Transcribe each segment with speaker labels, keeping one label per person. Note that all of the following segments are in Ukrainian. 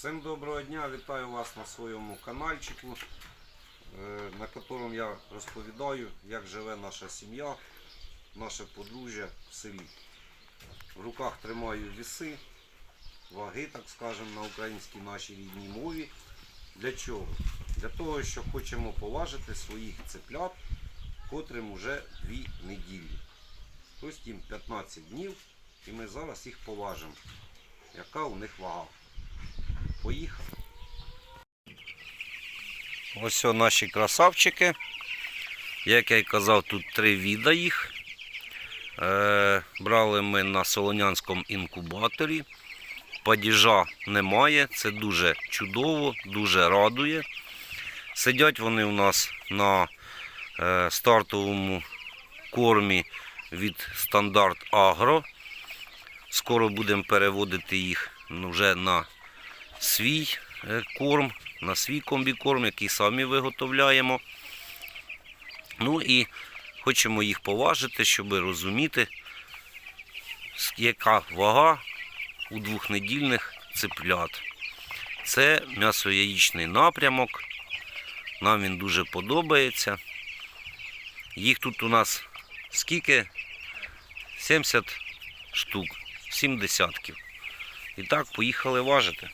Speaker 1: Всім доброго дня, вітаю вас на своєму каналчику, е, на якому я розповідаю, як живе наша сім'я, наше подружжя в селі. В руках тримаю віси, ваги, так скажемо, на українській нашій рідній мові. Для чого? Для того, що хочемо поважити своїх цеплят, котрим уже дві неділі. Тобто їм 15 днів, і ми зараз їх поважимо. Яка у них вага? Поїхали. Ось наші красавчики. Як я й казав, тут три віда їх. Е, брали ми на Солонянському інкубаторі. Падіжа немає, це дуже чудово, дуже радує. Сидять вони у нас на е, стартовому кормі від Стандарт Агро. Скоро будемо переводити їх ну, вже на свій е, корм, на свій комбікорм, який самі виготовляємо. Ну і хочемо їх поважити, щоб розуміти, яка вага у двохнедільних цеплят. Це м'ясо-яєчний напрямок. Нам він дуже подобається. Їх тут у нас скільки? 70 штук, 7 десятків. І так, поїхали важити.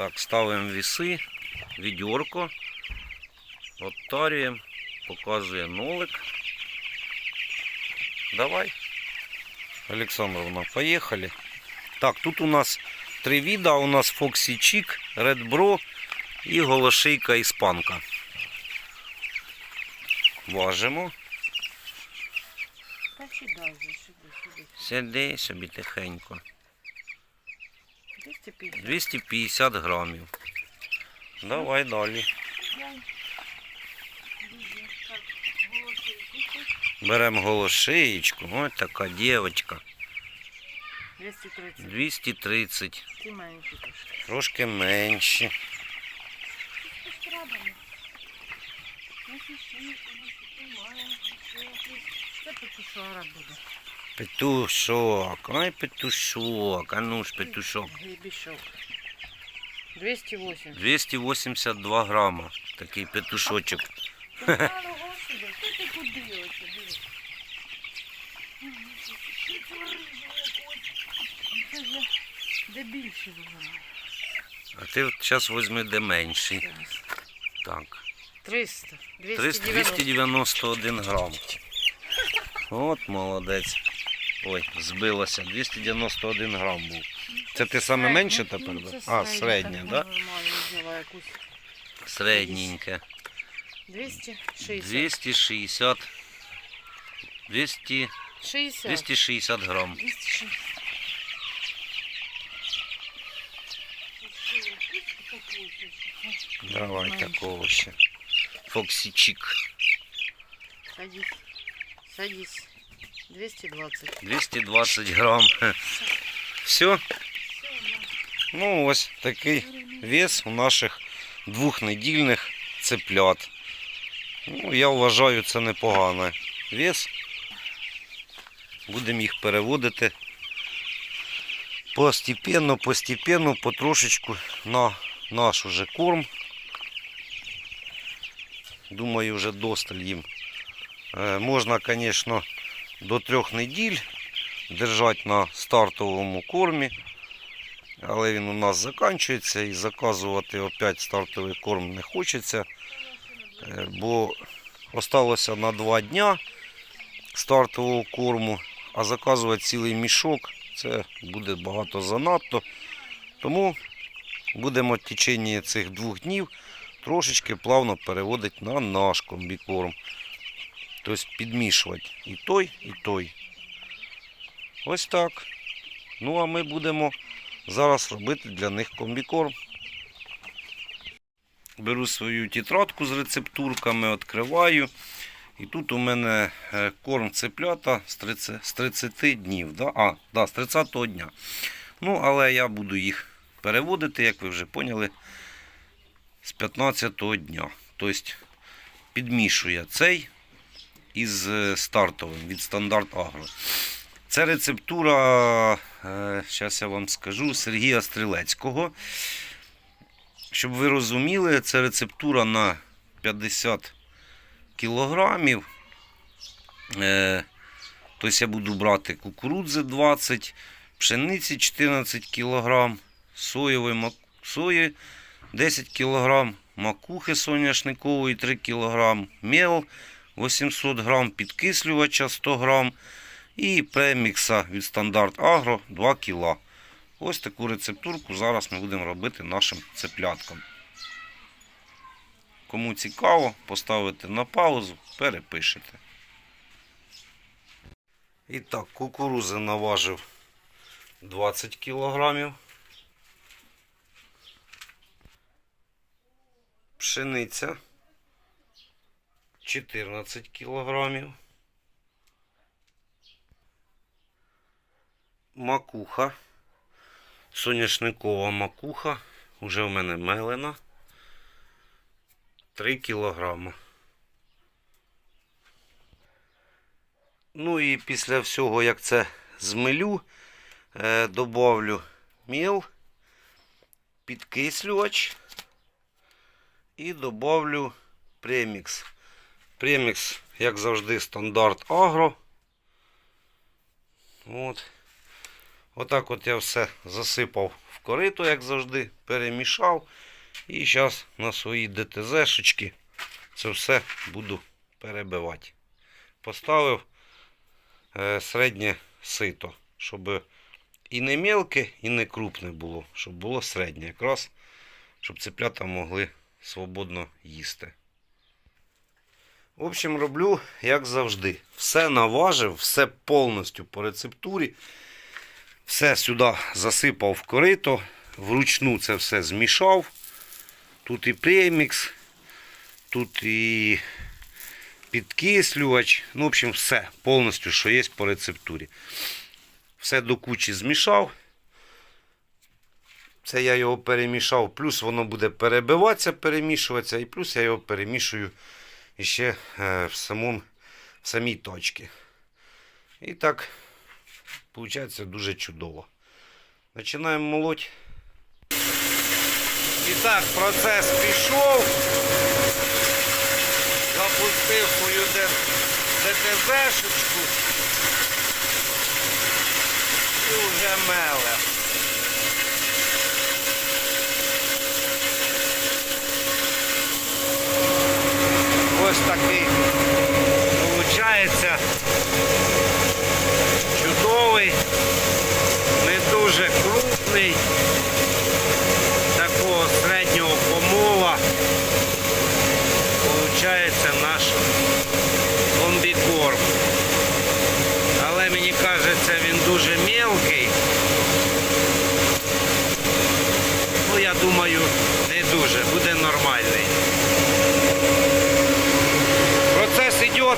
Speaker 1: Так, ставимо віси, відьорко, оттарюємо, показує нолик. Давай. Олександровна, поїхали. Так, тут у нас три віда. У нас Фоксі Чік, Bro і голошийка іспанка. Важимо. Сиди собі тихенько.
Speaker 2: 250.
Speaker 1: 250 грамів. Давай далі. Беремо голошиєчку. Ось така дівчинка.
Speaker 2: 230.
Speaker 1: 230.
Speaker 2: Ти маленький трошки.
Speaker 1: Трошки менші.
Speaker 2: Це петушара буде.
Speaker 1: Петушок. Ай, петушок. А ну ж, петушок.
Speaker 2: Гребішок. 280.
Speaker 1: 282 грама. Такий петушочок.
Speaker 2: Ти куди оце, диви? Це ж де більше вона.
Speaker 1: А ти зараз візьми де менший. Так.
Speaker 2: 300.
Speaker 1: 300, 291 грам. От молодець. Ой, збилося. 291 грам був. Це ти саме менше тепер?
Speaker 2: Ну, це
Speaker 1: А,
Speaker 2: середня, так.
Speaker 1: Середненьке.
Speaker 2: 260.
Speaker 1: 260. 200, 260 грам.
Speaker 2: 260.
Speaker 1: Давай такого ще. Фоксічик.
Speaker 2: Садись. Садись. 220.
Speaker 1: 220 грам. Все. Ну ось такий вес у наших двохнедільних цеплят. Ну, я вважаю, це непоганий вес. Будемо їх переводити постепенно, постепенно, потрошечку на наш уже корм. Думаю, вже досталь їм. Е, Можна, звісно, до трьох неділь держати на стартовому кормі. Але він у нас закінчується і заказувати опять стартовий корм не хочеться. Е, Бо осталося на два дня стартового корму, а заказувати цілий мішок це буде багато занадто. Тому будемо в течение цих двох днів трошечки плавно переводити на наш комбікорм. Тобто підмішувати і той, і той. Ось так. Ну а ми будемо зараз робити для них комбікорм. Беру свою тетрадку з рецептурками, відкриваю. І тут у мене е, корм цеплята з 30, з 30 днів. Да? А, да, з 30 дня. Ну, але я буду їх переводити, як ви вже поняли, з 15 дня. Тобто підмішую цей із е, стартовим від стандарт Агро. Це рецептура, зараз я вам скажу, Сергія Стрілецького. Щоб ви розуміли, це рецептура на 50 кілограмів. Е, тобто я буду брати кукурудзи 20, пшениці 14 кілограм, соєвої мак... сої 10 кілограм, макухи соняшникової 3 кілограм, мел 800 грам, підкислювача 100 грам і премікса від Стандарт Агро 2 кіла. Ось таку рецептурку зараз ми будемо робити нашим цепляткам. Кому цікаво, поставите на паузу, перепишете. І так, кукурузи наважив 20 кілограмів. Пшениця 14 кілограмів. Макуха. Соняшникова макуха. Уже в мене мелена. 3 кілограми. Ну і після всього, як це змилю, е, добавлю міл, підкислювач і добавлю премікс. Премікс, як завжди, стандарт агро. От. Отак от я все засипав в корито, як завжди, перемішав. І зараз на свої ДТЗ-шечки це все буду перебивати. Поставив е, середнє сито, щоб і не мелке, і не крупне було, щоб було середнє, якраз, щоб цеплята могли свободно їсти. В общем, роблю, як завжди. Все наважив, все повністю по рецептурі. Все сюди засипав в корито, вручну це все змішав. Тут і премікс, тут і підкислювач. Ну, в общем, все повністю, що є по рецептурі. Все до кучі змішав. Це я його перемішав, плюс воно буде перебиватися, перемішуватися, і плюс я його перемішую ще е, в, самому, в самій точці. І так, виходить дуже чудово. Починаємо молоть. І так, процес пішов. Запустив свою ДТЗ-шечку. І вже меле. Ось такий виходить. Чудовий, не дуже крупний, такого середнього помола. Получається наш комбікорм. Але мені кажеться, він дуже мелкий. Ну, я думаю, не дуже, буде нормальний. Процес йде.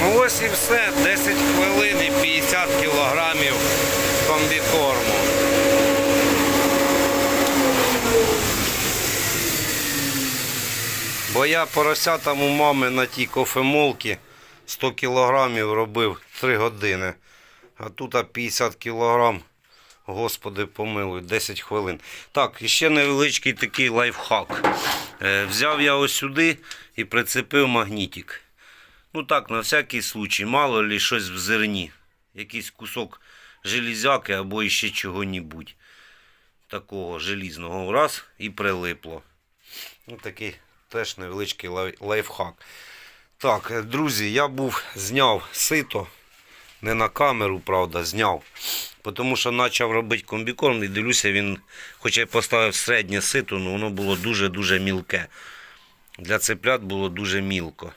Speaker 1: Ну ось і все. 10 хвилин і 50 кілограмів комбікорму. Бо я поросятам у мами на тій кофемолці 100 кілограмів робив 3 години. А тут 50 кілограм, господи помилуй, 10 хвилин. Так, і ще невеличкий такий лайфхак. Е, взяв я ось сюди і прицепив магнітик. Ну так, на всякий случай, мало ли щось в зерні. Якийсь кусок железяки або іще чого-небудь. Такого желізного раз і прилипло. Ну, такий теж невеличкий лай- лайфхак. Так, друзі, я був зняв сито. Не на камеру, правда, зняв. Тому що почав робити комбікорм і дивлюся, він, хоча й поставив середнє сито, але воно було дуже-дуже мілке. Для цеплят було дуже мілко.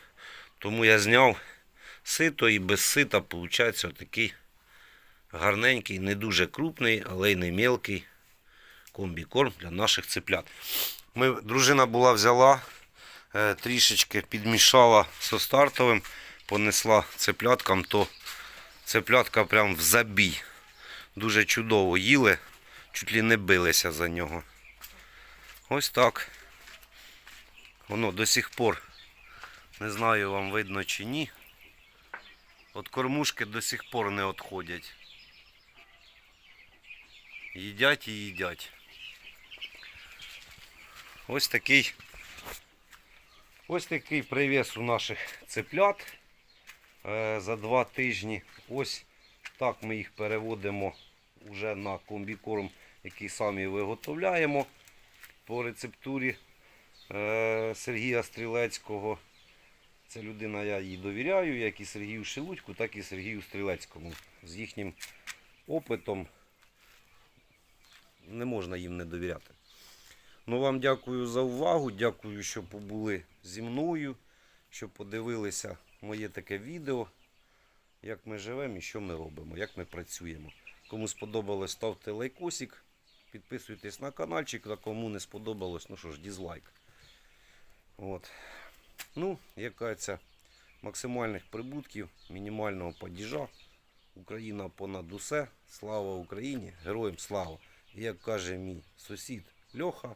Speaker 1: Тому я зняв сито і без сита виходить отакий гарненький, не дуже крупний, але й не мелкий комбікорм для наших цеплят. Ми, дружина була взяла, е, трішечки підмішала зі стартовим, понесла цепляткам, то цеплятка прям в забій. Дуже чудово їли, чуть ли не билися за нього. Ось так. Воно до сих пор, не знаю, вам видно чи ні. От кормушки до сих пор не відходять. Їдять і їдять. Ось такий. Ось такий привіс у наших цеплят е, за два тижні. Ось так ми їх переводимо вже на комбікорм, який самі виготовляємо по рецептурі е, Сергія Стрілецького. Це людина, я їй довіряю, як і Сергію Шелудьку, так і Сергію Стрілецькому. З їхнім опитом не можна їм не довіряти. Ну, вам дякую за увагу. Дякую, що побули зі мною, що подивилися моє таке відео, як ми живемо і що ми робимо, як ми працюємо. Кому сподобалось, ставте лайкосик, підписуйтесь на каналчик, а кому не сподобалось, ну що ж, дізлайк. От. Ну, як кажеться, максимальних прибутків, мінімального падіжа. Україна понад усе. Слава Україні! Героям слава! І як каже мій сусід Льоха,